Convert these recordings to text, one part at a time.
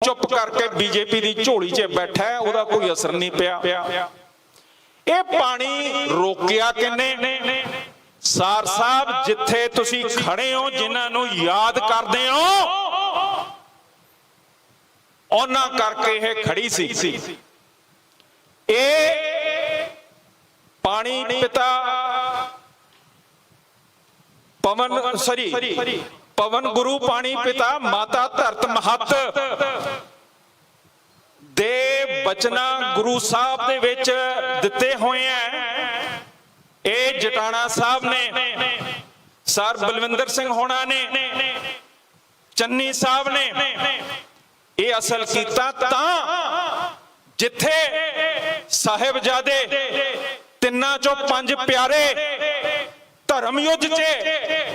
ਚੁੱਪ ਕਰਕੇ ਬੀਜੇਪੀ ਦੀ ਝੋਲੀ 'ਚ ਬੈਠਾ ਹੈ, ਉਹਦਾ ਕੋਈ ਅਸਰ ਨਹੀਂ ਪਿਆ। ਇਹ ਪਾਣੀ ਰੋਕਿਆ ਕਿੰਨੇ? ਸਾਰ ਸਾਹਿਬ ਜਿੱਥੇ ਤੁਸੀਂ ਖੜੇ ਹੋ ਜਿਨ੍ਹਾਂ ਨੂੰ ਯਾਦ ਕਰਦੇ ਹੋ ਉਹਨਾਂ ਕਰਕੇ ਇਹ ਖੜੀ ਸੀ। ਇਹ ਪਾਣੀ ਪਿਤਾ ਪਵਨ ਸਰੀ ਪਵਨ ਗੁਰੂ ਪਾਣੀ ਪਿਤਾ, ਮਾਤਾ ਧਰਤ ਮਹੱਤ। ਦੇ ਬਚਨਾ ਗੁਰੂ ਸਾਹਿਬ ਦੇ ਵਿੱਚ ਦਿੱਤੇ ਹੋਏ ਆ ਇਹ ਜਟਾਣਾ ਸਾਹਿਬ ਨੇ, ਸਰ ਬਲਵਿੰਦਰ ਸਿੰਘ ਹੋਣਾ ਨੇ, ਚੰਨੀ ਸਾਹਿਬ ਨੇ ਇਹ ਅਸਲ ਕੀਤਾ ਤਾਂ ਜਿੱਥੇ ਸਾਹਿਬਜ਼ਾਦੇ ਤਿੰਨਾਂ ਚੋਂ ਪੰਜ ਪਿਆਰੇ ਧਰਮ ਯੁੱਧ 'ਚ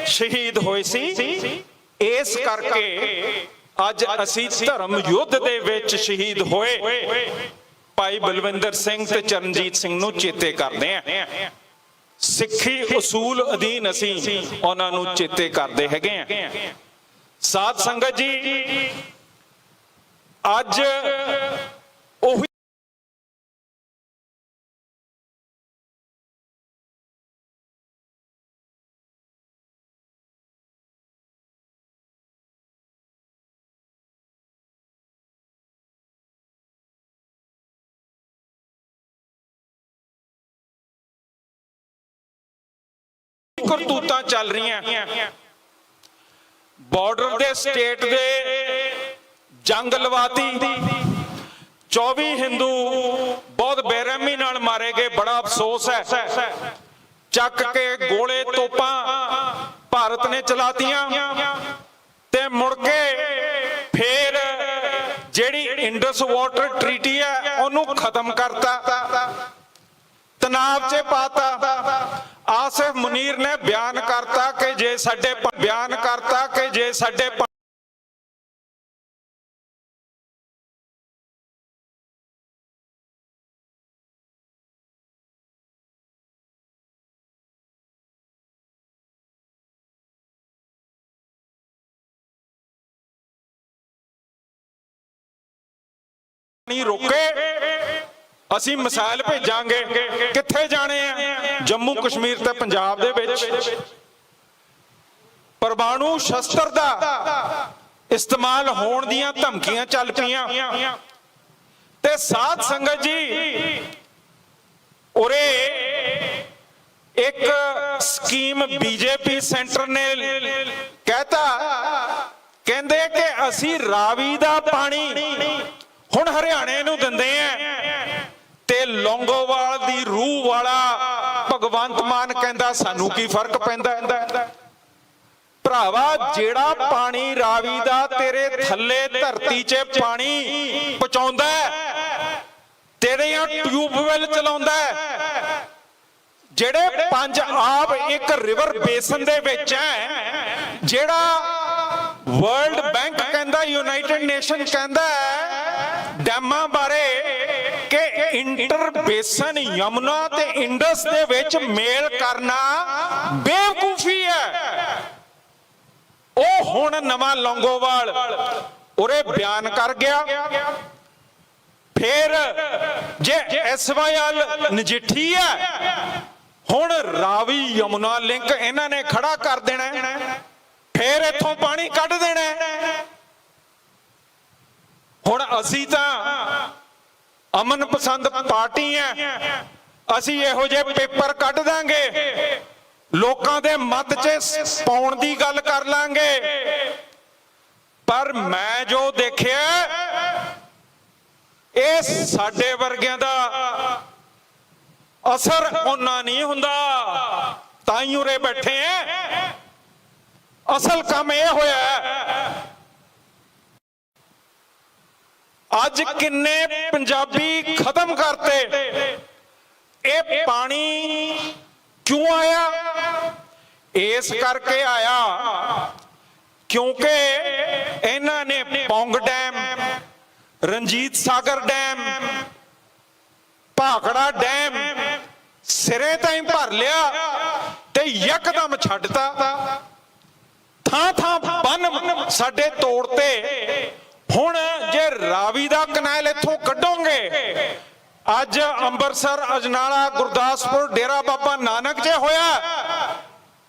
ਸ਼ਹੀਦ ਹੋਏ ਸੀ। ਇਸ ਕਰਕੇ ਅੱਜ ਅਸੀਂ ਧਰਮ ਯੁੱਧ ਦੇ ਵਿੱਚ ਸ਼ਹੀਦ ਹੋਏ। ਭਾਈ ਬਲਵਿੰਦਰ ਸਿੰਘ ਤੇ ਚਰਨਜੀਤ ਸਿੰਘ ਨੂੰ ਚੇਤੇ ਕਰਦੇ ਆਂ ਸਿੱਖੀ ਉਸੂਲ ਅਧੀਨ ਅਸੀਂ ਉਹਨਾਂ ਨੂੰ ਚੇਤੇ ਕਰਦੇ ਹੈਗੇ ਆਂ ਸਾਧ ਸੰਗਤ ਜੀ, ਅੱਜ ਕਰਤੂਤਾਂ ਚੱਲ ਰਹੀਆਂ। ਬਾਰਡਰ ਦੇ ਸਟੇਟ ਦੇ ਜੰਗ ਲਵਾਤੀ। 24 ਹਿੰਦੂ ਬਹੁਤ ਬੇਰਹਿਮੀ ਨਾਲ ਮਾਰੇ ਗਏ, ਬੜਾ ਅਫਸੋਸ ਹੈ। ਚੱਕ ਕੇ ਗੋਲੇ ਤੋਪਾਂ ਭਾਰਤ ਨੇ ਚਲਾਤੀਆਂ ਤੇ ਮੁੜ ਕੇ ਫੇਰ ਜਿਹੜੀ ਇੰਡਸ ਵਾਟਰ ਟ੍ਰੀਟੀ ਹੈ, ਉਹਨੂੰ ਖਤਮ ਕਰਤਾ। ਤਨਾਵ 'ਚ ਪਾਤਾ। ਆਸਿਫ ਮੁਨੀਰ ਨੇ ਬਿਆਨ ਕਰਤਾ ਕਿ ਜੇ ਸਾਡੇ ਬਿਆਨ ਕਰਤਾ ਕਿ ਜੇ ਸਾਡੇ ਪ- ਪਾਣੀ ਰੋਕੇ। ਅਸੀਂ ਮਿਸਾਈਲ ਭੇਜਾਂਗੇ। ਕਿੱਥੇ ਜਾਣੇ ਆ? ਜੰਮੂ ਕਸ਼ਮੀਰ ਤੇ ਪੰਜਾਬ ਦੇ ਵਿੱਚ। ਪਰਮਾਣੂ ਸ਼ਸਤਰ ਦਾ ਇਸਤੇਮਾਲ ਹੋਣ ਦੀਆਂ ਧਮਕੀਆਂ ਚੱਲ ਪਈਆਂ। ਤੇ ਸਾਧ ਸੰਗਤ ਜੀ, ਉਰੇ ਇੱਕ ਸਕੀਮ ਬੀਜੇਪੀ ਸੈਂਟਰ ਨੇ ਕਹਿਤਾ, ਕਹਿੰਦੇ ਕਿ ਅਸੀਂ ਰਾਵੀ ਦਾ ਪਾਣੀ ਹੁਣ ਹਰਿਆਣੇ ਨੂੰ ਦਿੰਦੇ ਆ। ਤੇ ਲੌਂਗੋਵਾਲ ਦੀ ਰੂਹ ਵਾਲਾ ਭਗਵੰਤ ਮਾਨ ਕਹਿੰਦਾ, ਸਾਨੂੰ ਕੀ ਫ਼ਰਕ ਪੈਂਦਾ ਭਰਾਵਾ, ਜਿਹੜਾ ਪਾਣੀ ਰਾਵੀ ਦਾ ਤੇਰੇ ਥੱਲੇ ਧਰਤੀ 'ਚ ਪਾਣੀ ਪਹੁੰਚਾਉਂਦਾ ਤੇਰੀਆਂ ਟਿਊਬਵੈਲ ਚਲਾਉਂਦਾ ਜਿਹੜੇ ਪੰਜ ਆਬ ਇੱਕ ਰਿਵਰ ਬੇਸਨ ਦੇ ਵਿੱਚ ਹੈ, ਜਿਹੜਾ ਵਰਲਡ ਬੈਂਕ ਕਹਿੰਦਾ, ਯੂਨਾਈਟਿਡ ਨੇਸ਼ਨ ਕਹਿੰਦਾ ਡੈਮਾਂ ਬਾਰੇ ਇੰਟਰ ਬੇਸਨ ਯਮੁਨਾ ਤੇ ਇੰਡਸ ਦੇ ਵਿੱਚ ਮੇਲ ਕਰਨਾ ਬੇਵਕੂਫੀ ਹੈ। ਉਹ ਹੁਣ ਨਵਾਂ ਲੌਂਗੋਵਾਲ ਉਰੇ ਬਿਆਨ ਕਰ ਗਿਆ। ਫਿਰ ਜੇ ਐਸਵਾਈਐਲ ਨਜਿੱਠੀ ਹੈ, ਹੁਣ ਰਾਵੀ ਯਮੁਨਾ ਲਿੰਕ ਇਹਨਾਂ ਨੇ ਖੜਾ ਕਰ ਦੇਣਾ ਹੈ। ਫਿਰ ਇੱਥੋਂ ਪਾਣੀ ਕੱਢ ਦੇਣਾ ਹੁਣ ਅਸੀਂ ਤਾਂ ਅਮਨ ਪਸੰਦ ਪਾਰਟੀ ਹੈ ਅਸੀਂ ਇਹੋ ਜਿਹੇ ਪੇਪਰ ਕੱਢ ਦਾਂਗੇ। ਲੋਕਾਂ ਦੇ ਮਤ 'ਚ ਪਾਉਣ ਦੀ ਗੱਲ ਕਰ ਲਾਂਗੇ। ਪਰ ਮੈਂ ਜੋ ਦੇਖਿਆ, ਇਹ ਸਾਡੇ ਵਰਗਿਆਂ ਦਾ ਅਸਰ ਉਹਨਾਂ ਨਹੀਂ ਹੁੰਦਾ। ਤਾਂ ਹੀ ਉਰੇ ਬੈਠੇ ਐ। ਅਸਲ ਕੰਮ ਇਹ ਹੋਇਆ ਹੈ। ਅੱਜ ਕਿੰਨੇ ਪੰਜਾਬੀ ਖਤਮ ਕਰਤੇ? ਇਹ ਪਾਣੀ ਕਿਉਂ ਆਇਆ? ਇਸ ਕਰਕੇ ਆਇਆ ਕਿਉਂਕਿ ਇਹਨਾਂ ਨੇ Pong dam, Ranjit Sagar dam, Bhakra dam ਸਿਰੇ ਤਾਈਂ ਭਰ ਲਿਆ ਤੇ ਯਕਦਮ ਛੱਡਤਾ। ਥਾਂ ਥਾਂ ਬੰਨ ਸਾਡੇ ਤੋੜਤੇ ਹੁਣ ਜੇ ਰਾਵੀ ਦਾ ਕਨਾਲ ਇੱਥੋਂ ਕੱਢੋਗੇ, ਅੱਜ ਅੰਮ੍ਰਿਤਸਰ ਅਜਨਾਲਾ, ਗੁਰਦਾਸਪੁਰ, ਡੇਰਾ ਬਾਬਾ ਨਾਨਕ ਜੇ ਹੋਇਆ,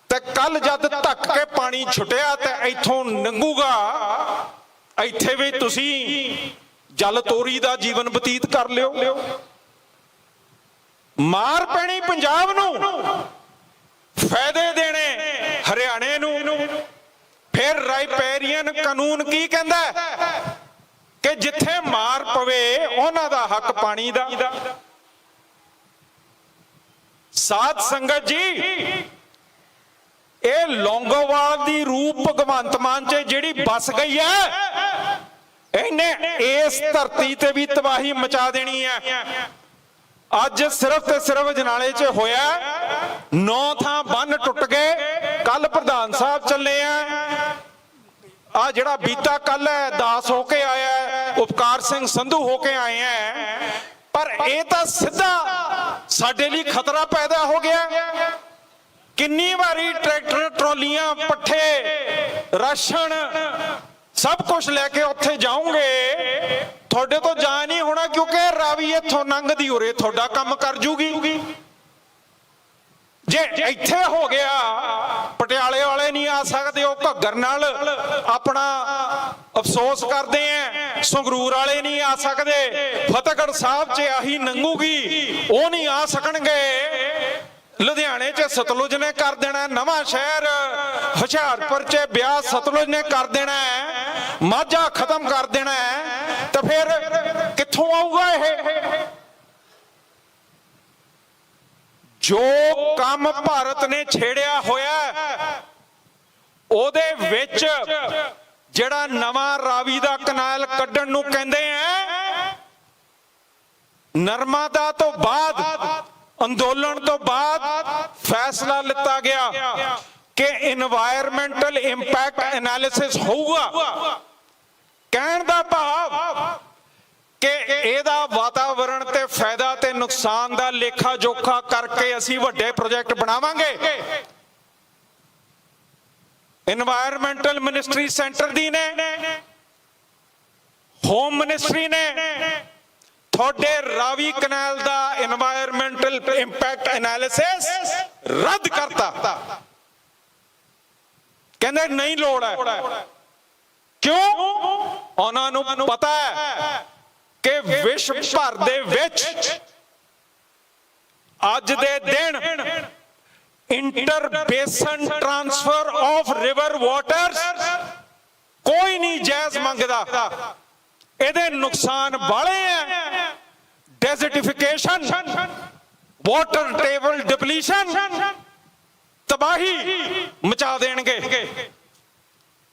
ਤੇ ਕੱਲ ਜਦ ਧੱਕ ਕੇ ਪਾਣੀ ਛੁੱਟਿਆ ਤੇ ਇੱਥੋਂ ਨੰਗੂਗਾ, ਇੱਥੇ ਵੀ ਤੁਸੀਂ ਜਲ ਤੋਰੀ ਦਾ ਜੀਵਨ ਬਤੀਤ ਕਰ ਲਿਓ। ਮਾਰ ਪੈਣੀ ਪੰਜਾਬ ਨੂੰ, ਫਾਇਦੇ ਦੇਣੇ ਹਰਿਆਣੇ ਨੂੰ। ਫਿਰ ਰਾਈਪੇਰੀਅਨ ਕਾਨੂੰਨ ਕੀ ਕਹਿੰਦਾ? ਕਿ ਜਿੱਥੇ ਮਾਰ ਪਵੇ, ਉਹਨਾਂ ਦਾ ਹੱਕ ਪਾਣੀ ਦਾ। ਸਾਧ ਸੰਗਤ ਜੀ, ਇਹ ਲੌਂਗੋਵਾਲ ਦੀ ਰੂਪ ਭਗਵੰਤ ਮਾਨ ਚ ਜਿਹੜੀ ਬਸ ਗਈ ਹੈ, ਇਹਨੇ ਇਸ ਧਰਤੀ ਤੇ ਵੀ ਤਬਾਹੀ ਮਚਾ ਦੇਣੀ ਹੈ। ਅੱਜ ਸਿਰਫ ਤੇ ਸਿਰਫ ਜਨਾਲੇ 'ਚ ਹੋਇਆ, ਨੌ ਥਾਂ ਬੰਨ ਟੁੱਟ ਗਏ ਕੱਲ ਪ੍ਰਧਾਨ ਸਾਹਿਬ ਚੱਲੇ ਆ। ਆ ਜਿਹੜਾ ਬੀਤਾ ਕੱਲ ਹੈ ਦਾਸ ਹੋ ਕੇ ਆਇਆ ਹੈ, ਉਪਕਾਰ ਸਿੰਘ ਸੰਧੂ ਹੋ ਕੇ ਆਏ ਹੈ। ਪਰ ਇਹ ਤਾਂ ਸਿੱਧਾ ਸਾਡੇ ਲਈ ਖਤਰਾ ਪੈਦਾ ਹੋ ਗਿਆ ਕਿੰਨੀ ਵਾਰੀ ਟਰੈਕਟਰ ਟਰਾਲੀਆਂ ਪੱਠੇ ਰਾਸ਼ਨ ਸਭ ਕੁਝ ਲੈ ਕੇ ਉੱਥੇ ਜਾਓਗੇ ਤੁਹਾਡੇ ਤੋਂ ਜਾ ਨਹੀਂ ਹੋਣਾ ਕਿਉਂਕਿ ਰਾਵੀ ਇੱਥੋਂ ਲੰਘਦੀ ਉਰੇ ਤੁਹਾਡਾ ਕੰਮ ਕਰ ਜੂਗੀ। ਜੇ ਇੱਥੇ ਹੋ ਗਿਆ, ਪਟਿਆਲੇ ਵਾਲੇ ਨਹੀਂ ਆ ਸਕਦੇ, ਉਹ ਘੱਗਰ ਨਾਲ ਆਪਣਾ ਅਫਸੋਸ ਕਰਦੇ ਆ। ਸੰਗਰੂਰ ਵਾਲੇ ਨਹੀਂ ਆ ਸਕਦੇ, ਫਤਿਹਗੜ੍ਹ ਸਾਹਿਬ 'ਚ ਆਹੀ ਨੰਗੂਗੀ, ਉਹ ਨਹੀਂ ਆ ਸਕਣਗੇ। ਲੁਧਿਆਣੇ 'ਚ ਸਤਲੁਜ ਨੇ ਕਰ ਦੇਣਾ ਨਵਾਂ ਸ਼ਹਿਰ, ਹੁਸ਼ਿਆਰਪੁਰ 'ਚ ਵਿਆਹ ਸਤਲੁਜ ਨੇ ਕਰ ਦੇਣਾ, ਮਾਝਾ ਖਤਮ ਕਰ ਦੇਣਾ, ਤੇ ਫਿਰ ਕਿੱਥੋਂ ਆਊਗਾ ਇਹ? ਜੋ ਕੰਮ ਭਾਰਤ ਨੇ ਛੇੜਿਆ ਹੋਇਆ ਉਹਦੇ ਵਿੱਚ ਜਿਹੜਾ ਨਵਾਂ ਰਾਵੀ ਦਾ ਕਨਾਲ ਕੱਢਣ ਨੂੰ ਕਹਿੰਦੇ ਆ ਨਰਮਦਾ ਤੋਂ ਬਾਅਦ, ਅੰਦੋਲਨ ਤੋਂ ਬਾਅਦ ਫੈਸਲਾ ਲਿੱਤਾ ਗਿਆ ਕਿ এনवायरमेंटल ਇੰਪੈਕਟ ਐਨਾਲਿਸਿਸ ਹੋਊਗਾ। ਕਹਿਣ ਦਾ ਭਾਵ ਕਿ ਇਹਦਾ ਵਾਤਾਵਰਣ ਤੇ ਫਾਇਦਾ ਤੇ ਨੁਕਸਾਨ ਦਾ ਲੇਖਾ ਜੋਖਾ ਕਰਕੇ ਅਸੀਂ ਵੱਡੇ ਪ੍ਰੋਜੈਕਟ ਬਣਾਵਾਂਗੇ। এনवायरमेंटल ਮਿਨਿਸਟਰੀ ਸੈਂਟਰ ਦੀ ਨੇ ਹੋਮ ਮਿਨਿਸਟਰੀ ਨੇ, ਤੁਹਾਡੇ ਰਾਵੀ ਕਨਾਲ ਦਾ এনवायरमेंटल ਇੰਪੈਕਟ ਐਨਾਲਿਸਿਸ ਰੱਦ ਕਰਤਾ। ਕਹਿੰਦੇ ਨਹੀਂ ਲੋੜ ਹੈ। ਕਿਉਂ? ਉਹਨਾਂ ਨੂੰ ਪਤਾ ਹੈ। ਕਿ ਵਿਸ਼ਵ ਭਰ ਦੇ ਵਿੱਚ ਅੱਜ ਦੇ ਦਿਨ inter basin transfer of river waters ਕੋਈ ਨਹੀਂ ਜਾਇਜ਼ ਮੰਗਦਾ। ਇਹਦੇ ਨੁਕਸਾਨ ਬਾਲੇ ਆ। ਡੈਜ਼ਰਟੀਫਿਕੇਸ਼ਨ ਵਾਟਰ ਟੇਬਲ ਡਿਪਲੀਸ਼ਨ ਤਬਾਹੀ ਮਚਾ ਦੇਣਗੇ।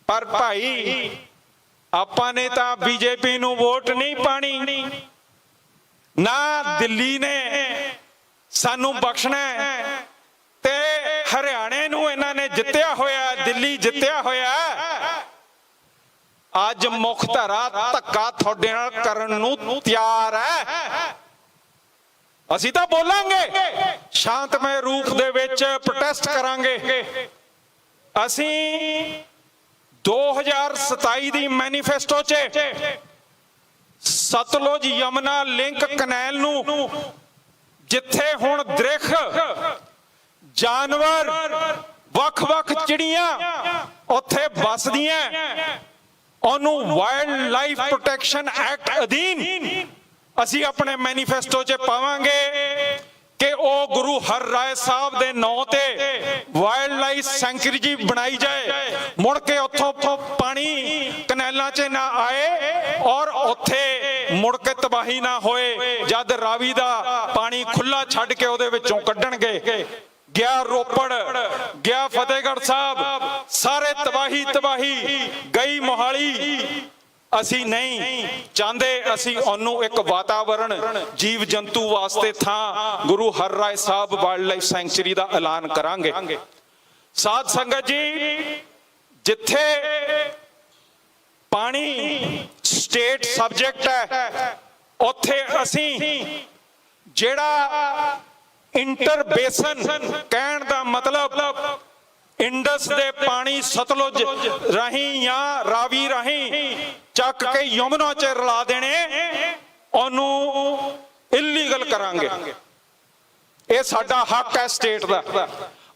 ਪਰ ਭਾਈ ਆਪਾਂ ਨੇ ਤਾਂ ਬੀਜੇਪੀ ਨੂੰ ਵੋਟ ਨਹੀਂ ਪਾਣੀ। ਨਾ ਦਿੱਲੀ ਨੇ ਸਾਨੂੰ ਬਖਸ਼ਣਾ ਤੇ ਹਰਿਆਣੇ ਨੂੰ ਇਹਨਾਂ ਨੇ ਜਿੱਤਿਆ ਹੋਇਆ, ਦਿੱਲੀ ਜਿੱਤਿਆ ਹੋਇਆ। ਅੱਜ ਮੁੱਖ ਧਾਰਾ ਧੱਕਾ ਤੁਹਾਡੇ ਨਾਲ ਕਰਨ ਨੂੰ ਤਿਆਰ ਹੈ। ਅਸੀਂ ਤਾਂ ਬੋਲਾਂਗੇ, ਸ਼ਾਂਤਮਈ ਰੂਪ ਦੇ ਵਿੱਚ ਪ੍ਰੋਟੈਸਟ ਕਰਾਂਗੇ। ਅਸੀਂ 2027 ਦੀ ਮੈਨੀਫੈਸਟੋ 'ਚ ਸਤਲੁਜ ਯਮਨਾ ਲਿੰਕ ਕਨੈਲ ਨੂੰ ਜਿੱਥੇ ਹੁਣ ਦ੍ਰਿਖ, ਜਾਨਵਰ, ਵੱਖ-ਵੱਖ ਚਿੜੀਆਂ ਉੱਥੇ ਵੱਸਦੀਆਂ, ਉਹਨੂੰ ਵਾਈਲਡ ਲਾਈਫ ਪ੍ਰੋਟੈਕਸ਼ਨ ਐਕਟ ਅਧੀਨ ਅਸੀਂ ਆਪਣੇ ਮੈਨੀਫੈਸਟੋ 'ਚ ਪਾਵਾਂਗੇ। ਕਿ ਉਹ ਗੁਰੂ ਹਰ ਰਾਏ ਸਾਹਿਬ ਦੇ ਨਾਂ ਤੇ ਵਾਈਲਡ ਲਾਈਫ ਸੈਂਚੁਰੀ ਬਣਾਈ ਜਾਏ। ਮੁੜ ਕੇ ਉੱਥੋਂ ਪਾਣੀ ਕਨੈਲਾਂ 'ਚ ਨਾ ਆਏ ਔਰ ਉੱਥੇ ਮੁੜ ਕੇ ਤਬਾਹੀ ਨਾ ਹੋਏ, ਜਦ ਰਾਵੀ ਦਾ ਪਾਣੀ ਖੁੱਲਾ ਛੱਡ ਕੇ ਉਹਦੇ ਵਿੱਚੋਂ ਕੱਢਣਗੇ। ਗਿਆ ਰੋਪੜ, ਗਿਆ ਫਤਿਹਗੜ੍ਹ ਸਾਹਿਬ, ਸਾਰੇ ਤਬਾਹੀ ਤਬਾਹੀ ਗਈ ਮੋਹਾਲੀ ਅਸੀਂ ਨਹੀਂ ਚਾਹੁੰਦੇ, ਅਸੀਂ ਉਹਨੂੰ ਇੱਕ ਵਾਤਾਵਰਣ ਜੀਵ ਜੰਤੂ ਵਾਸਤੇ ਥਾਂ Guru Har Rai Sahib wildlife sanctuary ਦਾ ਐਲਾਨ ਕਰਾਂਗੇ। ਸਾਧ ਸੰਗਤ ਜੀ, ਜਿੱਥੇ ਪਾਣੀ ਸਟੇਟ ਸਬਜੈਕਟ ਹੈ, ਉੱਥੇ ਅਸੀਂ ਜਿਹੜਾ ਇੰਟਰਬੇਸਨ ਕਹਿਣ ਦਾ ਮਤਲਬ ਇੰਡਸ ਦੇ ਪਾਣੀ ਸਤਲੁਜ ਰਾਹੀਂ ਜਾਂ ਰਾਵੀ ਰਾਹੀਂ ਚੱਕ ਕੇ ਯਮਨਾ 'ਚ ਰਲਾ ਦੇਣੇ, ਉਹਨੂੰ ਇਲੀਗਲ ਕਰਾਂਗੇ। ਇਹ ਸਾਡਾ ਹੱਕ ਹੈ ਸਟੇਟ ਦਾ।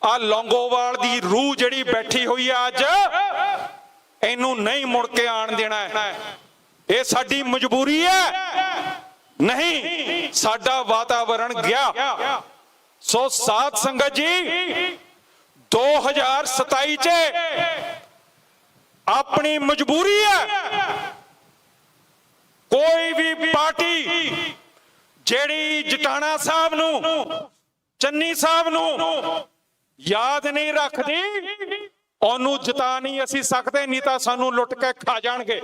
ਆ ਲੌਂਗੋਵਾਲ ਦੀ ਰੂਹ ਜਿਹੜੀ ਬੈਠੀ ਹੋਈ ਆ ਅੱਜ, ਇਹਨੂੰ ਨਹੀਂ ਮੁੜ ਕੇ ਆਣ ਦੇਣਾ ਹੈ। ਇਹ ਸਾਡੀ ਮਜਬੂਰੀ ਹੈ। ਨਹੀਂ, ਸਾਡਾ ਵਾਤਾਵਰਣ ਗਿਆ। ਸੋ ਸਾਧ ਸੰਗਤ ਜੀ 2027 ਚ ਆਪਣੀ ਮਜਬੂਰੀ ਹੈ। ਕੋਈ ਵੀ ਪਾਰਟੀ ਜਿਹੜੀ ਜਟਾਣਾ ਸਾਹਿਬ ਨੂੰ, ਚੰਨੀ ਸਾਹਿਬ ਨੂੰ ਯਾਦ ਨਹੀਂ ਰੱਖਦੀ, ਉਹਨੂੰ ਜਿਤਾ ਨਹੀਂ ਅਸੀਂ ਸਕਦੇ, ਨਹੀਂ ਤਾਂ ਸਾਨੂੰ ਲੁੱਟ ਕੇ ਖਾ ਜਾਣਗੇ।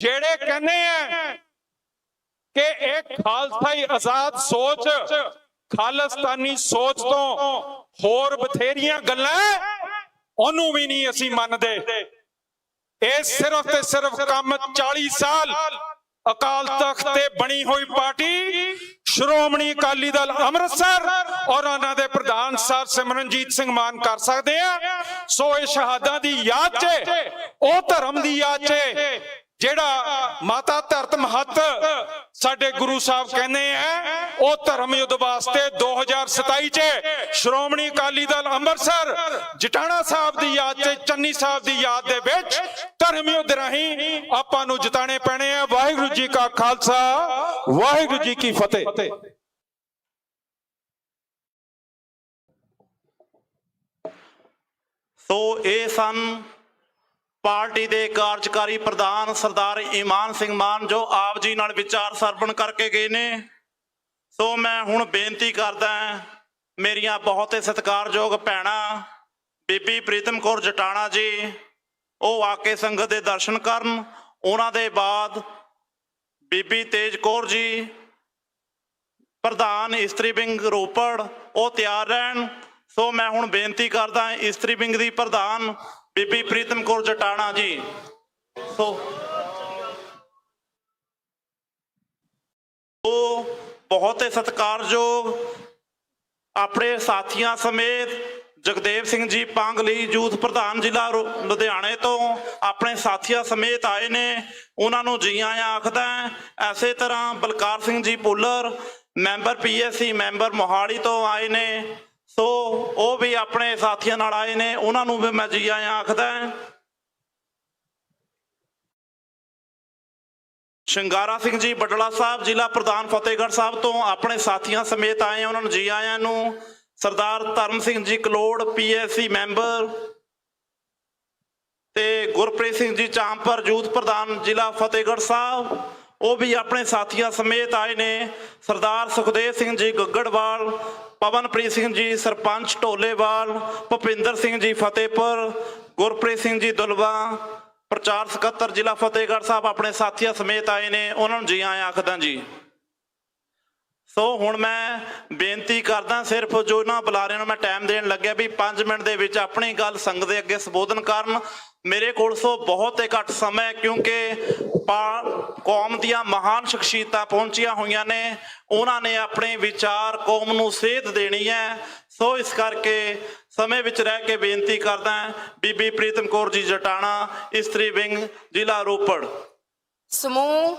ਜਿਹੜੇ ਕਹਿੰਦੇ ਆ ਕਿ ਇਹ ਖਾਲਸਾਈ ਆਜ਼ਾਦ ਸੋਚ, ਖਾਲਸਤਾਨੀ ਸੋਚ ਤੋਂ ਹੋਰ ਬਥੇਰੀਆਂ ਗੱਲਾਂ ਉਹਨੂੰ ਵੀ ਨਹੀਂ ਅਸੀਂ ਮੰਨਦੇ। ਇਹ ਸਿਰਫ ਤੇ ਸਿਰਫ ਕੰਮ 40 ਸਾਲ ਅਕਾਲ ਤਖਤ ਤੇ ਬਣੀ ਹੋਈ ਪਾਰਟੀ, ਸ਼੍ਰੋਮਣੀ ਅਕਾਲੀ ਦਲ ਅੰਮ੍ਰਿਤਸਰ ਔਰ ਉਹਨਾਂ ਦੇ ਪ੍ਰਧਾਨ ਸਰ ਸਿਮਰਨਜੀਤ ਸਿੰਘ ਮਾਨ ਕਰ ਸਕਦੇ ਆ। ਸੋ ਇਹ ਸ਼ਹਾਦਾਂ ਦੀ ਯਾਦ 'ਚ, ਉਹ ਧਰਮ ਦੀ ਯਾਦ 'ਚ ਜਿਹੜਾ ਮਾਤਾ ਧਰਤ ਮਹੱਤ ਸਾਡੇ ਗੁਰੂ ਸਾਹਿਬ ਕਹਿੰਦੇ ਆ, ਉਹ ਧਰਮ ਯੁੱਧ ਵਾਸਤੇ 2027 ਚ ਸ਼੍ਰੋਮਣੀ ਅਕਾਲੀ ਦਲ ਅੰਮ੍ਰਿਤਸਰ, ਜਟਾਣਾ ਸਾਹਿਬ ਦੀ ਯਾਦ ਤੇ ਚੰਨੀ ਸਾਹਿਬ ਦੀ ਯਾਦ ਦੇ ਵਿੱਚ ਧਰਮ ਯੁੱਧ ਰਾਹੀਂ ਆਪਾਂ ਨੂੰ ਜਿਤਾਣੇ ਪੈਣੇ ਆ। ਵਾਹਿਗੁਰੂ ਜੀ ਕਾ ਖਾਲਸਾ, ਵਾਹਿਗੁਰੂ ਜੀ ਕੀ ਫਤਿਹ। ਸੋ ਇਹ ਸਨ ਪਾਰਟੀ ਦੇ ਕਾਰਜਕਾਰੀ ਪ੍ਰਧਾਨ ਸਰਦਾਰ ਇਮਾਨ ਸਿੰਘ ਮਾਨ ਜੋ ਆਪ ਜੀ ਨਾਲ ਵਿਚਾਰ ਸਰਵਣ ਕਰਕੇ ਗਏ ਨੇ। ਸੋ ਮੈਂ ਹੁਣ ਬੇਨਤੀ ਕਰਦਾ ਮੇਰੀਆਂ ਬਹੁਤ ਹੀ ਸਤਿਕਾਰਯੋਗ ਭੈਣਾਂ, ਬੀਬੀ ਪ੍ਰੀਤਮ ਕੌਰ ਜਟਾਣਾ ਜੀ, ਉਹ ਆ ਕੇ ਸੰਗਤ ਦੇ ਦਰਸ਼ਨ ਕਰਨ। ਉਹਨਾਂ ਦੇ ਬਾਅਦ ਬੀਬੀ ਤੇਜ ਕੌਰ ਜੀ, ਪ੍ਰਧਾਨ ਇਸਤਰੀ ਵਿੰਗ ਰੋਪੜ, ਉਹ ਤਿਆਰ ਰਹਿਣ। ਸੋ ਮੈਂ ਹੁਣ ਬੇਨਤੀ ਕਰਦਾ ਇਸਤਰੀ ਵਿੰਗ ਦੀ ਪ੍ਰਧਾਨ ਬੀਬੀ ਪ੍ਰੀਤਮ ਕੌਰ ਜਟਾਣਾ ਜੀ ਸੋ ਉਹ ਬਹੁਤ ਹੀ ਸਤਿਕਾਰਯੋਗ ਆਪਣੇ ਸਾਥੀਆਂ ਸਮੇਤ ਜਗਦੇਵ ਸਿੰਘ ਜੀ ਪਾਂਗਲੀ ਯੂਥ ਪ੍ਰਧਾਨ ਜ਼ਿਲ੍ਹਾ ਰੋ- ਲੁਧਿਆਣੇ ਤੋਂ ਆਪਣੇ ਸਾਥੀਆਂ ਸਮੇਤ ਆਏ ਨੇ ਉਹਨਾਂ ਨੂੰ ਜੀ ਆਇਆਂ ਆਖਦਾ ਹੈ। ਐਸੇ ਤਰ੍ਹਾਂ Balkar Singh ji Pullar member PSC member Mohali ਤੋਂ ਆਏ ਨੇ ਸੋ ਉਹ ਵੀ ਆਪਣੇ ਸਾਥੀਆਂ ਨਾਲ ਆਏ ਨੇ, ਉਹਨਾਂ ਨੂੰ ਵੀ ਮੈਂ ਜੀ ਆਇਆਂ ਆਖਦਾ ਸ਼ਿੰਗਾਰਾ ਸਿੰਘ ਜੀ ਬਟਲਾ ਸਾਹਿਬ, ਜ਼ਿਲ੍ਹਾ ਪ੍ਰਧਾਨ ਫਤਿਹਗੜ੍ਹ ਸਾਹਿਬ ਤੋਂ ਆਪਣੇ ਸਾਥੀਆਂ ਸਮੇਤ ਆਏ ਉਹਨਾਂ ਨੂੰ ਜੀ ਆਇਆਂ ਨੂੰ। ਸਰਦਾਰ ਧਰਮ ਸਿੰਘ ਜੀ ਕਲੋੜ ਪੀਐਸਸੀ ਮੈਂਬਰ ਤੇ ਗੁਰਪ੍ਰੀਤ ਸਿੰਘ ਜੀ ਚਾਂਪਰ, ਯੂਥ ਪ੍ਰਧਾਨ, ਜ਼ਿਲ੍ਹਾ ਫਤਿਹਗੜ੍ਹ ਸਾਹਿਬ, ਉਹ ਵੀ ਆਪਣੇ ਸਾਥੀਆਂ ਸਮੇਤ ਆਏ ਨੇ। ਸਰਦਾਰ ਸੁਖਦੇਵ ਸਿੰਘ ਜੀ ਗੱਗੜਵਾਲ ਪਵਨਪ੍ਰੀਤ ਸਿੰਘ ਜੀ, ਸਰਪੰਚ ਢੋਲੇਵਾਲ, ਭੁਪਿੰਦਰ ਸਿੰਘ ਜੀ, ਫਤਿਹਪੁਰ, ਗੁਰਪ੍ਰੀਤ ਸਿੰਘ ਜੀ, ਦੁਲਵਾ, ਪ੍ਰਚਾਰ ਸਕੱਤਰ ਜ਼ਿਲ੍ਹਾ ਫਤਿਹਗੜ੍ਹ ਸਾਹਿਬ ਆਪਣੇ ਸਾਥੀਆਂ ਸਮੇਤ ਆਏ ਨੇ, ਉਹਨਾਂ ਨੂੰ ਜੀ ਆਇਆਂ ਆਖਦਾ ਜੀ। ਸੋ ਹੁਣ ਮੈਂ ਬੇਨਤੀ ਕਰਦਾ ਸਿਰਫ ਜੋ ਇਹਨਾਂ ਬੁਲਾਰਿਆਂ ਨੂੰ ਮੈਂ ਟਾਈਮ ਦੇਣ ਲੱਗਿਆ ਵੀ 5 ਮਿੰਟ ਦੇ ਵਿੱਚ ਆਪਣੀ ਗੱਲ ਸੰਗਤ ਦੇ ਅੱਗੇ ਸੰਬੋਧਨ ਕਰਨ ਮੇਰੇ ਕੋਲ ਸੋ ਬਹੁਤ ਹੀ ਘੱਟ ਸਮਾਂ ਕਿਉਂਕਿ ਕੌਮ ਦੀਆਂ ਮਹਾਨ ਸ਼ਖਸੀਅਤਾਂ ਪਹੁੰਚੀਆਂ ਹੋਈਆਂ ਨੇ। ਉਹਨਾਂ ਨੇ ਆਪਣੇ ਵਿਚਾਰ ਕੌਮ ਨੂੰ ਸੇਧ ਦੇਣੀ ਹੈ। ਸੋ ਇਸ ਕਰਕੇ ਸਮੇਂ ਵਿੱਚ ਰਹਿ ਕੇ ਬੇਨਤੀ ਕਰਦਾ ਬੀਬੀ ਪ੍ਰੀਤਮ ਕੌਰ ਜੀ ਜਟਾਣਾ, ਇਸਤਰੀ ਵਿੰਗ, ਜ਼ਿਲ੍ਹਾ ਰੋਪੜ। ਸਮੂਹ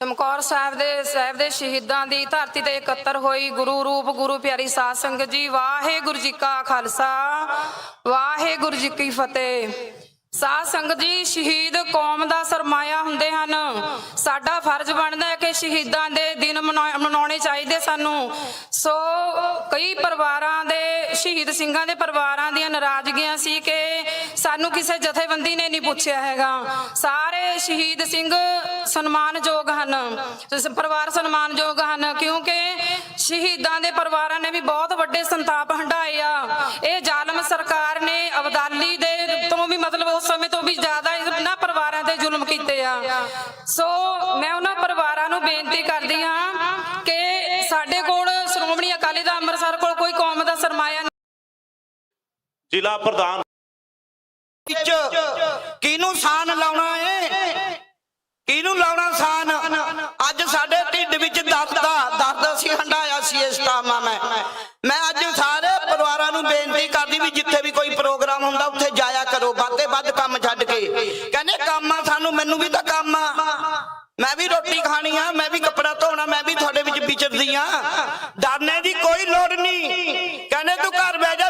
ਚਮਕੌਰ ਸਾਹਿਬ ਦੇ ਸਾਹਿਬ ਦੇ ਸ਼ਹੀਦਾਂ ਦੀ ਧਰਤੀ ਤੇ ਇਕੱਤਰ ਹੋਈ ਗੁਰੂ ਰੂਪ, ਗੁਰੂ ਪਿਆਰੀ ਸਾਧ ਸੰਗਤ ਜੀ, ਵਾਹਿਗੁਰੂ ਜੀ ਕਾ ਖਾਲਸਾ, ਵਾਹਿਗੁਰੂ ਜੀ ਕੀ ਫਤਿਹ। ਸਾਧ ਸੰਗਤ ਜੀ, ਸ਼ਹੀਦ ਕੌਮ ਦਾ ਸਰਮਾਇਆ ਹੁੰਦੇ ਹਨ। ਸਾਡਾ ਫਰਜ਼ ਬਣਦਾ ਹੈ ਕਿ ਸ਼ਹੀਦਾਂ ਦੇ ਦਿਨ ਮਨਾ- ਮਨਾਉਣੇ ਚਾਹੀਦੇ ਸਾਨੂੰ। ਸੋ ਕਈ ਪਰਿਵਾਰਾਂ ਦੇ ਸ਼ਹੀਦ ਸਿੰਘਾਂ ਦੇ ਪਰਿਵਾਰਾਂ ਦੀਆਂ ਨਾਰਾਜ਼ਗੀਆਂ ਸੀ ਕਿ ਸਾਨੂੰ ਕਿਸੇ ਜਥੇਬੰਦੀ ਨੇ ਨਹੀਂ ਪੁੱਛਿਆ ਹੈਗਾ। ਸਾਰੇ ਸ਼ਹੀਦ ਸਿੰਘ ਸਨਮਾਨਯੋਗ ਹਨ। ਪਰਿਵਾਰ ਸਨਮਾਨਯੋਗ ਹਨ ਕਿਉਂਕਿ ਸ਼ਹੀਦਾਂ ਦੇ ਪਰਿਵਾਰਾਂ ਨੇ ਵੀ ਬਹੁਤ ਵੱਡੇ ਸੰਤਾਪ ਹੰਢਾਏ ਆ। ਇਹ ਜ਼ਾਲਮ ਸਰਕਾਰ ਨੇ ਅਬਦਾਲੀ ਦੇ ਤੋਂ ਵੀ ਮਤਲਬ ਉਸ ਸਮੇਂ ਤੋਂ ਵੀ ਜ਼ਿਆਦਾ ਇਹਨਾਂ ਪਰਿਵਾਰਾਂ ਤੇ ਜ਼ੁਲਮ ਕੀਤੇ ਆ। ਸੋ ਮੈਂ ਉਹਨਾਂ ਪਰਿਵਾਰਾਂ ਨੂੰ ਬੇਨਤੀ ਕਰਦੀ ਹਾਂ ਕਿ ਸਾਡੇ ਕੋਲ ਸ਼੍ਰੋਮਣੀ ਅਕਾਲੀ ਦਲ ਅੰਮ੍ਰਿਤਸਰ ਕੋਲ ਕੋਈ ਕੌਮ ਦਾ ਸਰਮਾਇਆ ਜ਼ਿਲ੍ਹਾ ਪ੍ਰਧਾਨ ਵਿੱਚ ਕਿਹਨੂੰ ਸਾਨ ਲਾਉਣਾ ਏ? ਕਿਹਨੂੰ ਲਾਉਣਾ ਸਾਨ? ਅੱਜ ਸਾਡੇ ਢਿੱਡ ਵਿੱਚ ਦਰਦ ਦਾ ਸੀ ਹੰਡਾਇਆ ਸੀ ਇਸ ਟਾਮਾ ਮੈਂ। ਮੈਂ ਅੱਜ ਸਾਰੇ ਪਰਿਵਾਰਾਂ ਨੂੰ ਬੇਨਤੀ ਕਰਦੀ ਵੀ ਜਿੱਥੇ ਵੀ ਕੋਈ ਪ੍ਰੋਗਰਾਮ ਹੁੰਦਾ, ਉੱਥੇ ਜਾਇਆ ਕਰੋ। ਬਾਤੇ ਵੱਧ ਕੰਮ ਛੱਡ ਕੇ। ਕਹਿੰਦੇ ਕੰਮ ਆ, ਸਾਨੂੰ ਮੈਨੂੰ ਵੀ ਤਾਂ ਕੰਮ ਆ। ਮੈਂ ਵੀ ਰੋਟੀ ਖਾਣੀ ਆ, ਮੈਂ ਵੀ ਕੱਪੜਾ ਧੋਣਾ, ਮੈਂ ਵੀ ਤੁਹਾਡੇ ਵਿੱਚ ਵਿਚਰਦੀ ਆ। ਦਾਨੇ ਦੀ ਕੋਈ ਲੋੜ ਨਹੀਂ।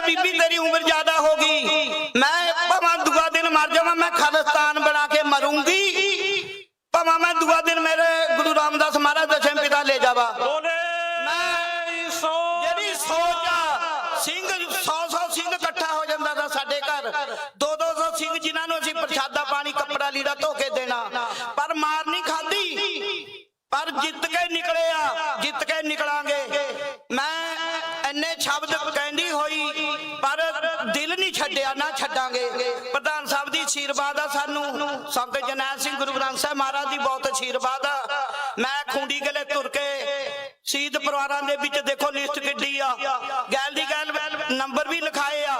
ਬੀਬੀ ਤੇਰੀ ਉਮਰ ਜ਼ਿਆਦਾ ਹੋ ਗਈ। ਮੈਂ ਭਾਵੇਂ ਦੁਆ ਦਿਨ ਮਰ ਜਾਵਾਂ ਮੈਂ ਖਾਲਿਸਤਾਨ ਬਣਾ ਕੇ ਮਰੂੰਗੀ। ਭਾਵੇਂ ਮੈਂ ਦੁਆ ਦਿਨ ਮੇਰੇ ਗੁਰੂ ਰਾਮਦਾਸ ਮਹਾਰਾਜ ਦਸ਼ਮ ਪਿਤਾ ਲੈ ਜਾਵਾ। ਮੈਂ ਜਿਹੜੀ ਸੋਚ ਆ ਸਿੰਘ 100 100 ਸਿੰਘ ਇਕੱਠਾ ਹੋ ਜਾਂਦਾ ਤਾਂ ਸਾਡੇ ਘਰ। 2 200 ਸਿੰਘ ਜਿਨ੍ਹਾਂ ਨੂੰ ਅਸੀਂ ਪ੍ਰਸ਼ਾਦਾ ਪਾਣੀ ਕੱਪੜਾ ਲੀੜਾ ਧੋ ਕੇ ਦੇਣਾ। ਪਰ ਮਾਰ ਨਹੀਂ ਖਾਧੀ। ਪਰ ਜਿੱਤ ਕੇ ਨਿਕਲੇ ਆ ਜਿੱਤ ਕੇ ਨਿਕਲਾਂਗੇ। ਨਾ ਪ੍ਰਧਾਨ ਸਾਹਿਬ ਦੀ ਆਸ਼ੀਰਵਾਦ ਆ ਸਾਨੂੰ। ਸੰਤ ਜਨੈਲ ਸਿੰਘ ਗੁਰੂ ਗ੍ਰੰਥ ਸਾਹਿਬ ਮਹਾਰਾਜ ਦੀ ਬਹੁਤ ਆਸ਼ੀਰਵਾਦ ਆ। ਮੈਂ ਖੁੰਡੀ ਗਲੇ ਤੁਰ ਕੇ ਸ਼ਹੀਦ ਪਰਿਵਾਰਾਂ ਦੇ ਵਿੱਚ ਦੇਖੋ ਲਿਸਟ ਕਿੱਡੀ ਆ। ਗੈਲ ਦੀ ਗੈਲ ਨੰਬਰ ਵੀ ਲਿਖਾਏ ਆ।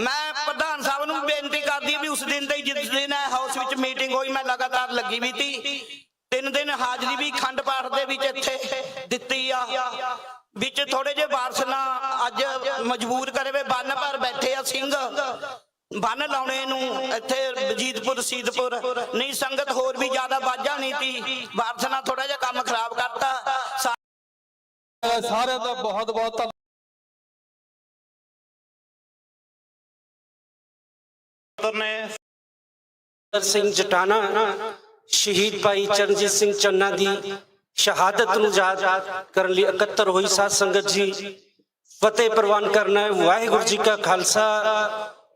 ਮੈਂ ਪ੍ਰਧਾਨ ਸਾਹਿਬ ਨੂੰ ਬੇਨਤੀ ਕਰਦੀ ਵੀ ਉਸ ਦਿਨ ਦੇ ਜਿਸ ਦਿਨ ਇਹ ਹਾਊਸ ਵਿੱਚ ਮੀਟਿੰਗ ਹੋਈ, ਮੈਂ ਲਗਾਤਾਰ ਲੱਗੀ ਵੀ ਤੀ ਤਿੰਨ ਦਿਨ ਹਾਜ਼ਰੀ ਵੀ ਖੰਡ ਪਾਠ ਦੇ ਵਿੱਚ ਇੱਥੇ ਦਿੱਤੀ ਆ। ਵਿੱਚ ਥੋੜੇ ਜਿਹੇ ਵਾਰਸ ਨਾ ਅੱਜ ਮਜਬੂਰ ਕਰੇ ਵੇ, ਬੰਨ ਪਰ ਬੈਠੇ ਆ ਸਿੰਘ। ਬੰਨ ਲਾਉਣੇ ਨੂੰ ਇੱਥੇ ਵਜੀਦਪੁਰ ਸੀਦਪੁਰ। ਨਹੀਂ ਸੰਗਤ ਹੋਰ ਵੀ ਜ਼ਿਆਦਾ ਵਾਜਾ ਨਹੀਂ ਤੀ। ਵਾਰਸ ਨਾਲ ਥੋੜਾ ਜਿਹਾ ਕੰਮ ਖਰਾਬ ਕਰਤਾ। ਸਾਰਿਆਂ ਦਾ ਬਹੁਤ ਬਹੁਤ ਧੰਨਵਾਦ ਨੇ ਸਿੰਘ ਜਟਾਣਾ ਸ਼ਹੀਦ ਭਾਈ ਚਰਨਜੀਤ ਸਿੰਘ ਚੰਨਾ ਦੀ ਸ਼ਹਾਦਤ ਨੂੰ ਯਾਦ ਕਰਨ ਲਈ ਇਕੱਤਰ ਹੋਈ ਸਾਧ ਸੰਗਤ ਜੀ। ਫਤਿਹ ਪ੍ਰਵਾਨ ਕਰਨਾ ਹੈ। ਵਾਹਿਗੁਰੂ ਜੀ ਕਾ ਖਾਲਸਾ।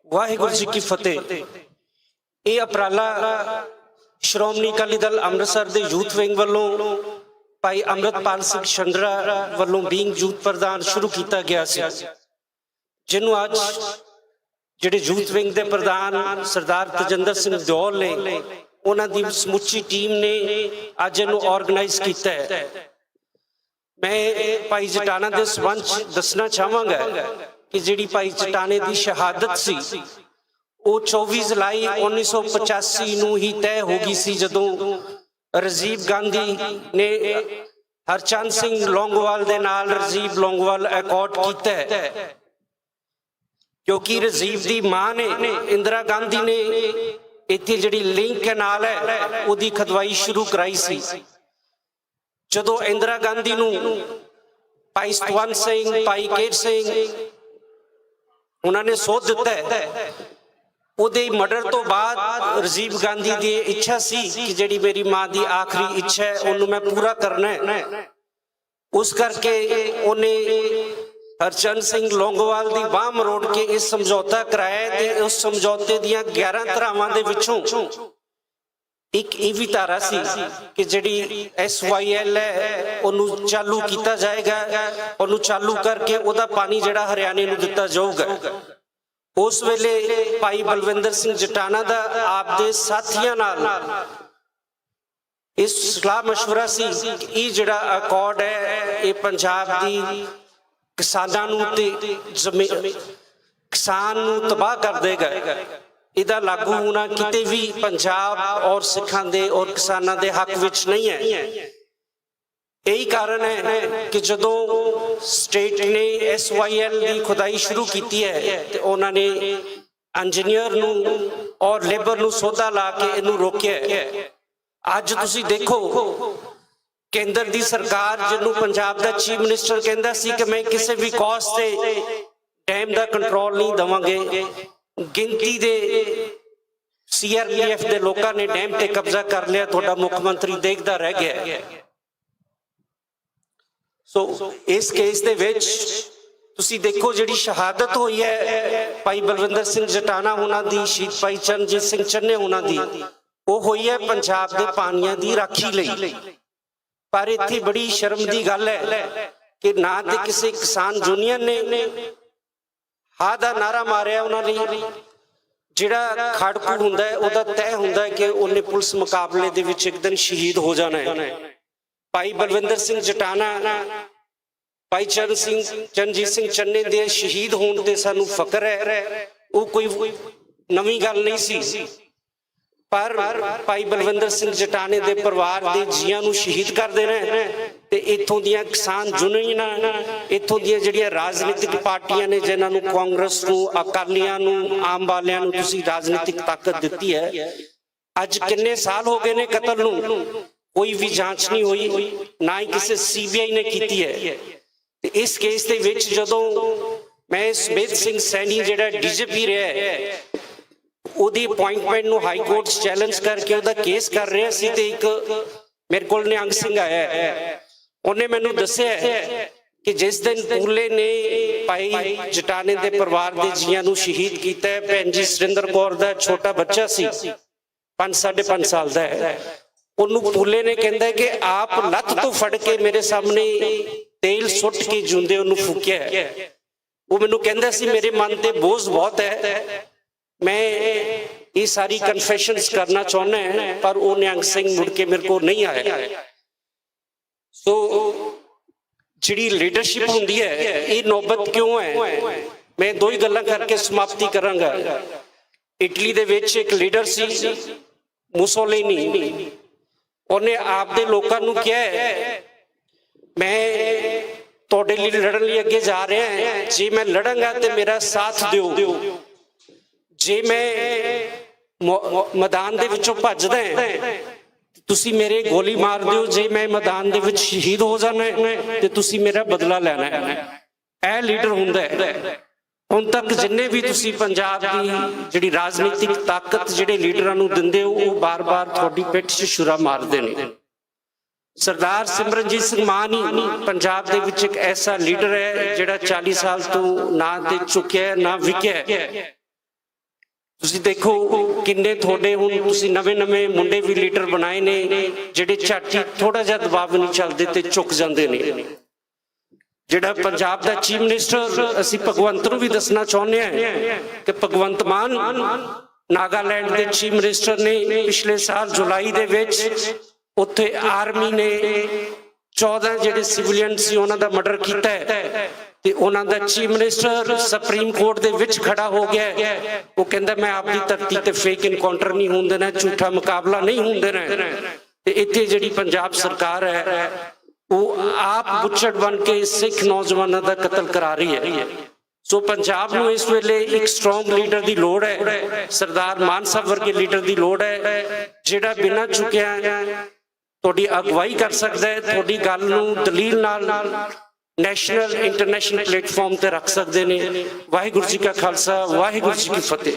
ਵਾਹਿਗੁਰੂ ਜੀ ਕੀ ਫਤਿਹ। ਇਹ ਉਪਰਾਲਾ ਸ਼੍ਰੋਮਣੀ ਅਕਾਲੀ ਦਲ ਅੰਮ੍ਰਿਤਸਰ ਦੇ ਯੂਥ ਵਿੰਗ ਵੱਲੋਂ ਭਾਈ ਅੰਮ੍ਰਿਤਪਾਲ ਸਿੰਘ ਸ਼ੰਡਰਾ ਵੱਲੋਂ ਬੀਇੰਗ ਯੂਥ ਪ੍ਰਧਾਨ ਸ਼ੁਰੂ ਕੀਤਾ ਗਿਆ ਸੀ। ਜਿਹਨੂੰ ਅੱਜ ਜਿਹੜੇ ਯੂਥ ਵਿੰਗ ਦੇ ਪ੍ਰਧਾਨ ਸਰਦਾਰ ਤਜਿੰਦਰ ਸਿੰਘ ਦਿਓਲ ਨੇ, ਉਹਨਾਂ ਦੀ ਸਮੁੱਚੀ ਟੀਮ ਨੇ ਅੱਜ ਇਹਨੂੰ ਆਰਗੇਨਾਈਜ਼ ਕੀਤਾ ਹੈ। ਮੈਂ ਭਾਈ ਜਟਾਣਾ ਦੇ ਸੰਬੰਧ ਦੱਸਣਾ ਚਾਹਾਂਗਾ। ਕਿ ਜਿਹੜੀ ਭਾਈ ਚਟਾਨੇ ਦੀ ਸ਼ਹਾਦਤ ਸੀ, ਉਹ 24 ਜੁਲਾਈ 1985 ਨੂੰ ਹੀ ਤੈਅ ਹੋ ਗਈ ਸੀ ਜਦੋਂ ਰਾਜੀਵ ਗਾਂਧੀ ਨੇ ਹਰਚੰਦ ਸਿੰਘ ਲੌਂਗਵਾਲ ਦੇ ਨਾਲ ਰਾਜੀਵ ਲੌਂਗਵਾਲ ਅਕੋਰਡ ਕੀਤਾ ਕਿਉਂਕਿ ਰਾਜੀਵ ਦੀ ਮਾਂ ਨੇ ਇੰਦਰਾ ਗਾਂਧੀ ਨੇ ਇੱਥੇ ਜਿਹੜੀ ਲਿੰਕ ਕੈਨਾਲ ਹੈ, ਉਹਦੀ ਖਦਵਾਈ ਸ਼ੁਰੂ ਕਰਾਈ ਸੀ। ਜਦੋਂ ਇੰਦਰਾ ਗਾਂਧੀ ਨੂੰ ਭਾਈ ਸਤਵੰਤ ਸਿੰਘ, ਭਾਈ ਕੇਰ ਸਿੰਘ ਉਹਨਾਂ ਨੇ ਸੋਧ ਦਿੱਤਾ ਉਹਦੇ ਮਰਡਰ ਤੋਂ ਬਾਅਦ ਰਾਜੀਵ ਗਾਂਧੀ ਦੀ ਇੱਛਾ ਸੀ ਕਿ ਜਿਹੜੀ ਮੇਰੀ ਮਾਂ ਦੀ ਆਖਰੀ ਇੱਛਾ ਹੈ, ਉਹਨੂੰ ਮੈਂ ਪੂਰਾ ਕਰਨਾ ਹੈ। ਉਸ ਕਰਕੇ ਉਹਨੇ ਹਰਚੰਦ ਸਿੰਘ ਲੌਂਗੋਵਾਲ ਦੀ ਬਾਹ ਮਰੋੜ ਕੇ ਇਹ ਸਮਝੌਤਾ ਕਰਾਇਆ ਤੇ ਉਸ ਸਮਝੌਤੇ ਦੀਆਂ 11 ਧਰਾਵਾਂ ਦੇ ਵਿੱਚੋਂ ਇੱਕ ਇਹ ਵੀ ਧਾਰਾ ਸੀ ਕਿ ਜਿਹੜੀ ਐਸਵਾਈਐਲ ਹੈ ਉਹਨੂੰ ਚਾਲੂ ਕੀਤਾ ਜਾਏਗਾ ਉਹਨੂੰ ਚਾਲੂ ਕਰਕੇ ਉਹਦਾ ਪਾਣੀ ਜਿਹੜਾ ਹਰਿਆਣੇ ਨੂੰ ਦਿੱਤਾ ਜਾਊਗਾ ਉਸ ਵੇਲੇ ਭਾਈ ਬਲਵਿੰਦਰ ਸਿੰਘ ਜਟਾਣਾ ਦਾ ਆਪਦੇ ਸਾਥੀਆਂ ਨਾਲ ਇਸ ਸਲਾਹ مشورہ ਸੀ ਕਿ ਇਹ ਜਿਹੜਾ ਅਕੋਰਡ ਹੈ ਇਹ ਪੰਜਾਬ ਦੀ ਕਿਸਾਨਾਂ ਨੂੰ ਤੇ ਜ਼ਮੀ- ਕਿਸਾਨ ਨੂੰ ਤਬਾਹ ਕਰ ਦੇਗਾ ਇਹਦਾ ਲਾਗੂ ਹੋਣਾ ਕਿਤੇ ਵੀ ਪੰਜਾਬ ਔਰ ਸਿੱਖਾਂ ਦੇ ਔਰ ਕਿਸਾਨਾਂ ਦੇ ਹੱਕ ਵਿੱਚ ਨਹੀਂ ਹੈ। ਇਹੀ ਕਾਰਨ ਹੈ ਕਿ ਜਦੋਂ ਸਟੇਟ ਨੇ ਐਸਵਾਈਐਲ ਦੀ ਖੁਦਾਈ ਸ਼ੁਰੂ ਕੀਤੀ ਹੈ ਤੇ ਉਹਨਾਂ ਨੇ ਇੰਜੀਨੀਅਰ ਨੂੰ ਔਰ ਲੇਬਰ ਨੂੰ ਸੌਦਾ ਲਾ ਕੇ ਇਹਨੂੰ ਰੋਕਿਆ ਹੈ। ਅੱਜ ਤੁਸੀਂ ਦੇਖੋ, ਕੇਂਦਰ ਦੀ ਸਰਕਾਰ ਜਿਹਨੂੰ ਪੰਜਾਬ ਦਾ ਚੀਫ ਮਿਨਿਸਟਰ ਕਹਿੰਦਾ ਸੀ ਕਿ ਮੈਂ ਕਿਸੇ ਵੀ ਕਾਸਟ ਤੇ ਡੈਮ ਦਾ ਕੰਟਰੋਲ ਨਹੀਂ ਦਵਾਂਗੇ ਗਿਣਤੀ ਦੇ ਸੀਆਰਪੀਐਫ ਦੇ ਲੋਕਾਂ ਨੇ ਡੈਮ ਤੇ ਕਬਜ਼ਾ ਕਰ ਲਿਆ, ਤੁਹਾਡਾ ਮੁੱਖ ਮੰਤਰੀ ਦੇਖਦਾ ਰਹਿ ਗਿਆ। ਸੋ ਇਸ ਕੇਸ ਦੇ ਵਿੱਚ ਤੁਸੀਂ ਦੇਖੋ ਜਿਹੜੀ ਸ਼ਹਾਦਤ ਹੋਈ ਹੈ ਭਾਈ ਬਲਵਿੰਦਰ ਸਿੰਘ ਜਟਾਣਾ ਉਹਨਾਂ ਦੀ, ਸ਼ਹੀਦ ਭਾਈ ਚਰਨਜੀਤ ਸਿੰਘ ਚੰਨੇ ਉਹਨਾਂ ਦੀ, ਉਹ ਹੋਈ ਹੈ ਪੰਜਾਬ ਦੇ ਪਾਣੀਆਂ ਦੀ ਰਾਖੀ ਲਈ। ਪਰ ਇੱਥੇ ਬੜੀ ਸ਼ਰਮ ਦੀ ਗੱਲ ਹੈ ਕਿ ਨਾ ਤੇ ਕਿਸੇ ਕਿਸਾਨ ਯੂਨੀਅਨ ਨੇ ਹਾਂ ਦਾ ਨਾਰਾ ਮਾਰਿਆ ਉਹਨਾਂ ਲਈ ਜਿਹੜਾ ਖੜਕੂ ਹੁੰਦਾ ਹੈ, ਉਹਦਾ ਤੈਅ ਹੁੰਦਾ ਹੈ ਕਿ ਉਹਨੇ ਪੁਲਿਸ ਮੁਕਾਬਲੇ ਦੇ ਵਿੱਚ ਇੱਕ ਦਿਨ ਸ਼ਹੀਦ ਹੋ ਜਾਣਾ ਹੈ। ਭਾਈ ਬਲਵਿੰਦਰ ਸਿੰਘ ਜਟਾਣਾ, ਭਾਈ ਚਰਨ ਸਿੰਘ ਚਰਨਜੀਤ ਸਿੰਘ ਚੰਨੇ ਦੇ ਸ਼ਹੀਦ ਹੋਣ ਤੇ ਸਾਨੂੰ ਫਕਰ ਹੈ। ਉਹ ਕੋਈ ਨਵੀਂ ਗੱਲ ਨਹੀਂ ਸੀ। ਪਰ ਭਾਈ ਬਲਵਿੰਦਰ ਸਿੰਘ ਜਟਾਣੇ ਦੇ ਪਰਿਵਾਰ ਦੇ ਜੀਆਂ ਨੂੰ ਸ਼ਹੀਦ ਕਰ ਦੇਣਾ ਤੇ ਇੱਥੋਂ ਦੀਆਂ ਕਿਸਾਨ ਯੂਨੀਅਨਾਂ ਇੱਥੋਂ ਦੀਆਂ ਜਿਹੜੀਆਂ ਰਾਜਨੀਤਿਕ ਪਾਰਟੀਆਂ ਨੇ ਜਿਨ੍ਹਾਂ ਨੂੰ ਕਾਂਗਰਸ ਨੂੰ, ਅਕਾਲੀਆਂ ਨੂੰ, ਆਮ ਵਾਲਿਆਂ ਨੂੰ ਤੁਸੀਂ ਰਾਜਨੀਤਿਕ ਤਾਕਤ ਦਿੱਤੀ ਹੈ। ਅੱਜ ਕਿੰਨੇ ਸਾਲ ਹੋ ਗਏ ਨੇ ਕਤਲ ਨੂੰ? ਕੋਈ ਵੀ ਜਾਂਚ ਨਹੀਂ ਹੋਈ, ਨਾ ਹੀ ਕਿਸੇ ਸੀਬੀਆਈ ਨੇ ਕੀਤੀ ਹੈ। ਤੇ ਇਸ ਕੇਸ ਦੇ ਵਿੱਚ ਜਦੋਂ ਮੈਂ ਸਮੇਤ ਸਿੰਘ ਸੈਣੀ ਜਿਹੜਾ ਡੀਜੀਪੀ ਰਿਹਾ ਹੈ ਉਹਦੀ ਅਪਾਇੰਟਮੈਂਟ ਨੂੰ ਹਾਈ ਕੋਰਟ ਚੈਲੰਜ ਕਰਕੇ ਉਹਦਾ ਕੇਸ ਕਰ ਰਿਹਾ ਸੀ ਤੇ ਇੱਕ ਮੇਰੇ ਕੋਲ ਨਿਹੰਗ ਸਿੰਘ ਆਇਆ ਹੈ। ਉਹਨੇ ਮੈਨੂੰ ਦੱਸਿਆ ਕਿ ਜਿਸ ਦਿਨ ਪੂਲੇ ਨੇ ਭਾਈ ਜਟਾਣੇ ਦੇ ਪਰਿਵਾਰ ਦੇ ਜੀਆਂ ਨੂੰ ਸ਼ਹੀਦ ਕੀਤਾ ਹੈ, ਭੈਣ ਜੀ ਸੁਰਿੰਦਰ ਕੌਰ ਦਾ ਛੋਟਾ ਬੱਚਾ ਸੀ 5 5.5 ਸਾਲ ਦਾ ਹੈ। ਉਹਨੂੰ ਪੂਲੇ ਨੇ ਕਹਿੰਦਾ ਕਿ ਆਪ ਲੱਤ ਤੋਂ ਫੜ ਕੇ ਮੇਰੇ ਸਾਹਮਣੇ ਤੇਲ ਸੁੱਟ ਕੇ ਜੁੰਦੇ ਉਹਨੂੰ ਫੂਕਿਆ ਹੈ। ਉਹ ਮੈਨੂੰ ਕਹਿੰਦਾ ਸੀ, ਮੇਰੇ ਮਨ ਤੇ ਬੋਝ ਬਹੁਤ ਹੈ। ਮੈਂ ਇਹ ਸਾਰੀ ਕਨਫੈਸ਼ਨਸ ਕਰਨਾ ਚਾਹੁੰਦਾ ਹਾਂ ਪਰ ਉਹ ਨਿਹੰਗ ਸਿੰਘ ਮੁੜ ਕੇ ਮੇਰੇ ਕੋਲ ਨਹੀਂ ਆਇਆ। ਸੋ ਜਿਹੜੀ ਲੀਡਰਸ਼ਿਪ ਹੁੰਦੀ ਹੈ ਇਹ ਨੌਬਤ ਕਿਉਂ ਹੈ? ਮੈਂ ਦੋ ਹੀ ਗੱਲਾਂ ਕਰਕੇ ਸਮਾਪਤੀ ਕਰਾਂਗਾ। ਇਟਲੀ ਦੇ ਵਿੱਚ ਇੱਕ ਲੀਡਰ ਸੀ ਮੁਸੋਲਿਨੀ। ਉਹਨੇ ਆਪ ਦੇ ਲੋਕਾਂ ਨੂੰ ਕਿਹਾ ਮੈਂ ਤੁਹਾਡੇ ਲਈ ਲੜਨ ਲਈ ਅੱਗੇ ਜਾ ਰਿਹਾ ਹਾਂ। ਜੇ ਮੈਂ ਲੜਾਂਗਾ ਤੇ ਮੇਰਾ ਸਾਥ ਦਿਓ। ਜੇ ਮੈਂ ਮ- ਮ- ਮੈਦਾਨ ਦੇ ਵਿੱਚੋਂ ਭੱਜਦਾ ਤੁਸੀਂ ਮੇਰੇ ਗੋਲੀ ਮਾਰ ਦਿਓ। ਜੇ ਮੈਂ ਮੈਦਾਨ ਦੇ ਵਿੱਚ ਸ਼ਹੀਦ ਹੋ ਜਾਣਾ ਤੇ ਤੁਸੀਂ ਮੇਰਾ ਬਦਲਾ ਲੈਣਾ ਹੈ। ਇਹ ਲੀਡਰ ਹੁੰਦਾ ਹੈ। ਹੁਣ ਤੱਕ ਜਿੰਨੇ ਵੀ ਤੁਸੀਂ ਪੰਜਾਬ ਦੀ ਜਿਹੜੀ ਰਾਜਨੀਤਿਕ ਤਾਕਤ ਜਿਹੜੇ ਲੀਡਰਾਂ ਨੂੰ ਦਿੰਦੇ ਹੋ, ਉਹ ਬਾਰ-ਬਾਰ ਤੁਹਾਡੀ ਪਿੱਠ 'ਚ ਛੁਰਾ ਮਾਰਦੇ ਨੇ। ਸਰਦਾਰ ਸਿਮਰਨਜੀਤ ਸਿੰਘ ਮਾਨ ਹੀ ਪੰਜਾਬ ਦੇ ਵਿੱਚ ਇੱਕ ਐਸਾ ਲੀਡਰ ਹੈ, ਜਿਹੜਾ 40 ਸਾਲ ਤੋਂ ਨਾ ਦੇ ਚੁੱਕਿਆ ਨਾ ਵਿਕਿਆ ਤੁਸੀਂ ਦੇਖੋ ਕਿੰਨੇ ਤੁਹਾਡੇ ਹੁਣ ਤੁਸੀਂ ਨਵੇਂ-ਨਵੇਂ ਮੁੰਡੇ ਵੀ ਲੀਡਰ ਬਣਾਏ ਨੇ, ਜਿਹੜੇ ਝਾਟੀ ਥੋੜਾ ਜਿਹਾ ਦਬਾਅ ਨਹੀਂ ਚੱਲਦੇ ਤੇ ਝੁਕ ਜਾਂਦੇ ਨੇ। ਜਿਹੜਾ ਪੰਜਾਬ ਦਾ ਚੀਫ ਮਿਨਿਸਟਰ, ਅਸੀਂ ਭਗਵੰਤ ਨੂੰ ਵੀ ਦੱਸਣਾ ਚਾਹੁੰਦੇ ਹਾਂ ਕਿ ਭਗਵੰਤ ਮਾਨ ਨਾਗਾਲੈਂਡ ਦੇ ਚੀਫ ਮਿਨਿਸਟਰ ਨੇ ਪਿਛਲੇ ਸਾਲ ਜੁਲਾਈ ਦੇ ਵਿੱਚ ਉੱਥੇ ਆਰਮੀ ਨੇ 14 ਜਿਹੜੇ ਸਿਵਲੀਅਨ ਸੀ ਉਹਨਾਂ ਦਾ ਮਰਡਰ ਕੀਤਾ ਹੈ। ਤੇ ਉਹਨਾਂ ਦਾ ਚੀਫ ਮਿਨਿਸਟਰ ਸੁਪਰੀਮ ਕੋਰਟ ਦੇ ਵਿੱਚ ਖੜਾ ਹੋ ਗਿਆ ਉਹ ਕਹਿੰਦਾ, ਮੈਂ ਆਪਣੀ ਧਰਤੀ ਤੇ ਫੇਕ ਇਨਕਾਊਂਟਰ ਨਹੀਂ ਹੋਣ ਦੇਣਾ, ਝੂਠਾ ਮੁਕਾਬਲਾ ਨਹੀਂ ਹੋਣ ਦੇਣਾ ਤੇ ਇੱਥੇ ਜਿਹੜੀ ਪੰਜਾਬ ਸਰਕਾਰ ਹੈ, ਉਹ ਆਪ ਬੁੱਚੜ ਬਣ ਕੇ ਸਿੱਖ ਨੌਜਵਾਨਾਂ ਦਾ ਕਤਲ ਕਰਾ ਰਹੀ ਹੈ। ਸੋ ਪੰਜਾਬ ਨੂੰ ਇਸ ਵੇਲੇ ਇੱਕ ਸਟਰੋਂਗ ਲੀਡਰ ਦੀ ਲੋੜ ਹੈ। ਸਰਦਾਰ ਮਾਨ ਸਾਹਿਬ ਵਰਗੇ ਲੀਡਰ ਦੀ ਲੋੜ ਹੈ, ਜਿਹੜਾ ਬਿਨਾਂ ਝੁਕਿਆ ਤੁਹਾਡੀ ਅਗਵਾਈ ਕਰ ਸਕਦਾ ਹੈ, ਤੁਹਾਡੀ ਗੱਲ ਨੂੰ ਦਲੀਲ ਨਾਲ ਨੈਸ਼ਨਲ ਇੰਟਰਨੈਸ਼ਨਲ ਪਲੇਟਫਾਰਮ ਤੇ ਰੱਖ ਸਕਦੇ ਨੇ। ਵਾਹਿਗੁਰੂ ਜੀ ਕਾ ਖਾਲਸਾ, ਵਾਹਿਗੁਰੂ ਜੀ ਕੀ ਫਤਿਹ।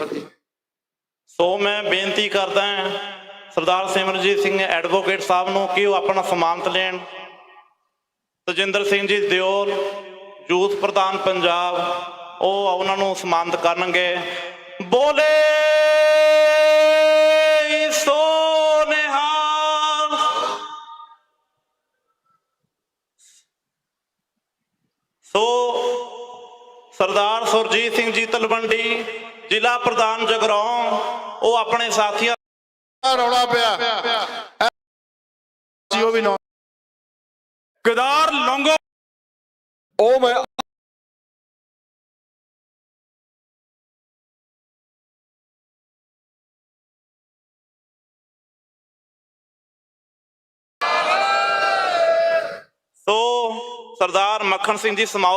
ਸੋ ਮੈਂ ਬੇਨਤੀ ਕਰਦਾ ਹਾਂ, ਸਰਦਾਰ ਸਿਮਰਜੀਤ ਸਿੰਘ ਐਡਵੋਕੇਟ ਸਾਹਿਬ ਨੂੰ ਕਿ ਉਹ ਆਪਣਾ ਸਮਾਨਤ ਲੈਣ। ਤਜਿੰਦਰ ਸਿੰਘ ਜੀ ਦਿਓਲ, ਯੂਥ ਪ੍ਰਧਾਨ ਪੰਜਾਬ, ਉਹ ਉਹਨਾਂ ਨੂੰ ਸਮਾਨਤ ਕਰਨਗੇ। ਬੋਲੇ ਸੋ ਸਰਦਾਰ ਸੁਰਜੀਤ ਸਿੰਘ ਜੀ ਤਲਵੰਡੀ ਜ਼ਿਲ੍ਹਾ ਪ੍ਰਧਾਨ ਜਗਰਾਉਂ ਉਹ ਆਪਣੇ ਸਾਥੀਆਂ ਰੌਲਾ ਪਿਆ। ਜੀ ਉਹ ਵੀ ਨੌ ਗਦਾਰ ਲੌਂਗੋ ਉਹ ਮੈਂ ਸਰਦਾਰ ਮੱਖਣ ਸਿੰਘ ਜੀ ਸਮਾਓ